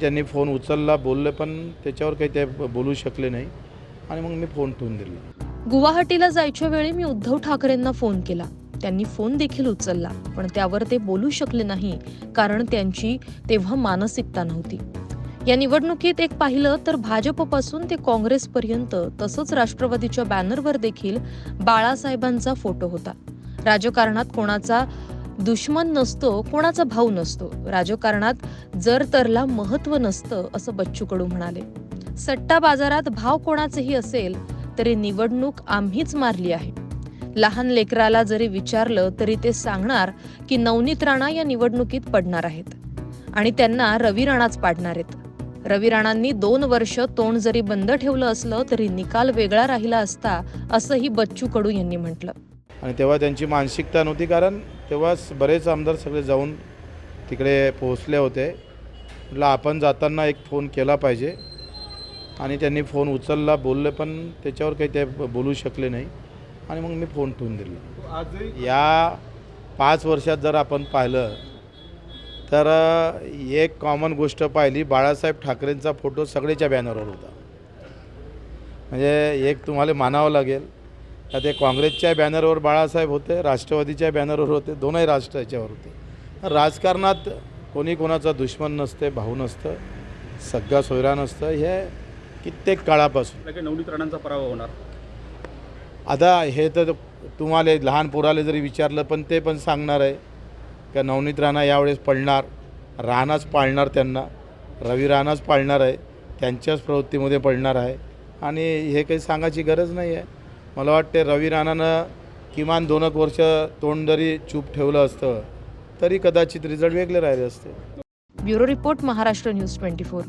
त्यांनी फोन उचलला बोलले पण त्याच्यावर काही ते बोलू शकले नाही. आणि मग मी फोन ठेवून दिला. गुवाहाटीला जायच्या वेळी मी उद्धव ठाकरेंना फोन केला. त्यांनी फोन देखील उचलला पण त्यावर ते बोलू शकले नाही कारण त्यांची तेव्हा मानसिकता नव्हती. या निवडणुकीत एक पाहिलं तर भाजपपासून ते काँग्रेसपर्यंत तसंच राष्ट्रवादीच्या बॅनरवर देखील बाळासाहेबांचा फोटो होता. राजकारणात कोणाचा दुश्मन नसतो कोणाचा भाऊ नसतो. राजकारणात जर तरला महत्त्व नसतं असं बच्चू कडू म्हणाले. सट्टा बाजारात भाव कोणाचेही असेल तरी निवडणूक आम्हीच मारली आहे. लहान लेकराला जरी विचारलं तरी ते सांगणार की नवनीत राणा या निवडणुकीत पडणार आहेत. आणि त्यांना रवी राणाच पाडणार आहेत. रवी राणांनी दोन वर्ष तोंड जरी बंद ठेवलं असलं तरी निकाल वेगळा राहिला असता असंही बच्चू कडू यांनी म्हटलं. आणि तेव्हा त्यांची मानसिकता नव्हती कारण तेव्हा बरेच आमदार सगळे जाऊन तिकडे पोहोचले होते. म्हटलं आपण जाताना एक फोन केला पाहिजे. आणि त्यांनी फोन उचलला बोलले पण त्याच्यावर काही ते बोलू शकले नाही. आणि मग मी फोन ठेवून दिला. या पाच वर्षात जर आपण पाहिलं तर एक कॉमन गोष्ट पाहिली बाळासाहेब ठाकरेंचा फोटो सगळेच्या बॅनरवर होता. म्हणजे एक तुम्हाला मानावं लागेल का ते काँग्रेसच्या बॅनरवर बाळासाहेब होते राष्ट्रवादीच्या बॅनरवर होते दोनही राष्ट्र याच्यावर होते. राजकारणात कोणी कोणाचा दुश्मन नसते भाऊ नसतं सगळा सोयरा नसतं हे कित्येक काळापासून. नवनीत राणांचा पराभव होणार. आता हे तर तुम्हाला लहान पोराला जरी विचारलं पण ते पण सांगणार आहे का नवनीत राणा यावेळेस पडणार राणाच पाळणार त्यांना रवी राणाच पाळणार आहे त्यांच्याच प्रवृत्तीमध्ये पडणार आहे. आणि हे काही सांगायची गरज नाही आहे. मला वाटते रवी राणानं किमान दोन एक वर्ष तोंड जरी चूप ठेवलं असतं तरी कदाचित रिझल्ट वेगळे राहिले असते. Bureau report Maharashtra news twenty four.